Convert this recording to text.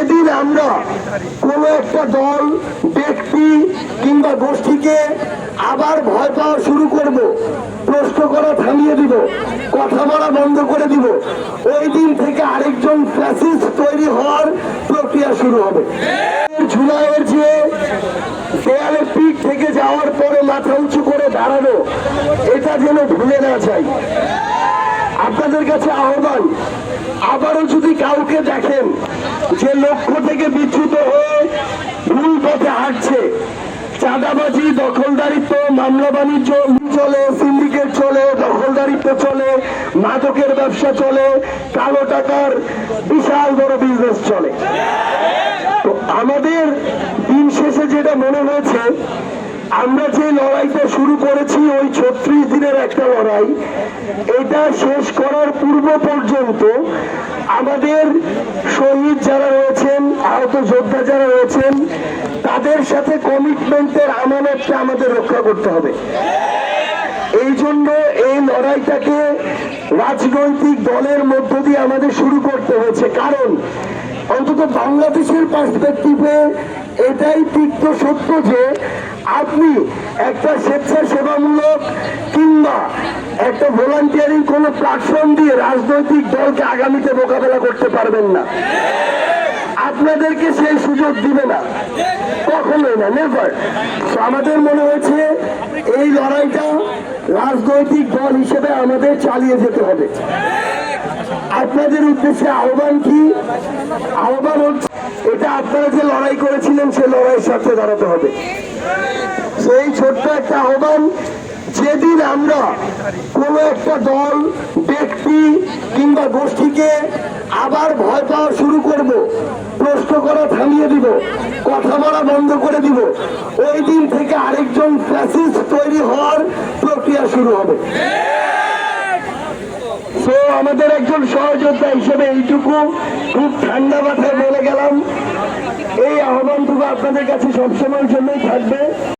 যেদিন আমরা কোনো একটা দল, ব্যক্তি কিংবা গোষ্ঠীকে আবার ভয় পাওয়া শুরু করব, প্রশ্ন করা থামিয়ে দিব, কথা বলা বন্ধ করে দিব, ওই দিন থেকে আরেকজন ফ্যাসিস্ট তৈরি হওয়ার প্রক্রিয়া শুরু হবে। জুলাইয়ের যে দেয়ালে পিঠ থেকে যাওয়ার পরে মাথা উঁচু করে দাঁড়ানো, এটা যেন ভুলে না যাই। আপনাদের কাছে আহ্বান, আবারও যদি কাউকে দেখেন যে লক্ষ্য থেকে বিচ্যুত হয়ে ভুল পথে হাঁটছে, চাঁদাবাজি, দখলদারিত্ব, মামলা বাণিজ্য চলে সিন্ডিকেট চলে, দখলদারিত্ব চলে, মাদকের ব্যবসা চলে, কালো টাকার বিশাল বড় বিজনেস চলে। তো আমাদের দিন শেষে যেটা মনে হয়েছে আমরা যে লড়াইটা শুরু করেছি, ওই ছত্রিশ দিনের একটা লড়াই। এটা শেষ করার পূর্ব পর্যন্ত আমাদের শহীদ যারা রয়েছেন, আহত যোদ্ধা যারা রয়েছেন, তাদের সাথে কমিটমেন্টের আমানতটা আমাদের রক্ষা করতে হবে। এই জন্য এই লড়াইটাকে রাজনৈতিক দলের মধ্য দিয়ে আমাদের শুরু করতে হয়েছে। কারণ অন্তত বাংলাদেশের পার্সপেক্টিভে এটাই তিক্ত সত্য যে আপনি একটা স্বেচ্ছাসেবামূলক কিংবা একটা ভলান্টিয়ারিং কোনো প্ল্যাটফর্ম দিয়ে রাজনৈতিক দলকে আগামীতে মোকাবেলা করতে পারবেন না। আপনাদেরকে সেই সুযোগ দিবে না। কখনোই না নেভার আমাদের মনে হয়েছে এই লড়াইটা রাজনৈতিক দল হিসেবে আমাদের চালিয়ে যেতে হবে। আপনাদের উদ্দেশ্যে আহ্বান কি? আহ্বান হচ্ছে, এটা আপনারা যে লড়াই করেছিলেন, সে লড়াইয়ের সাথে দাঁড়াতে হবে। সেই ছোট্ট একটা আহ্বান, যেদিন আমরা কোনো একটা দল, ব্যক্তি কিংবা গোষ্ঠীকে আবার ভয় পাওয়া শুরু করব, প্রশ্ন করা থামিয়ে দিব, কথা বলা বন্ধ করে দিব, ওই দিন থেকে আরেকজন ফ্যাসিস্ট তৈরি হওয়ার প্রক্রিয়া শুরু হবে। আমাদের একজন সহযোদ্ধা হিসেবে এইটুকু খুব ঠান্ডা মাথায় বলে গেলাম। এই আহ্বানটুকু আপনাদের কাছে সবসময়ের জন্যই থাকবে।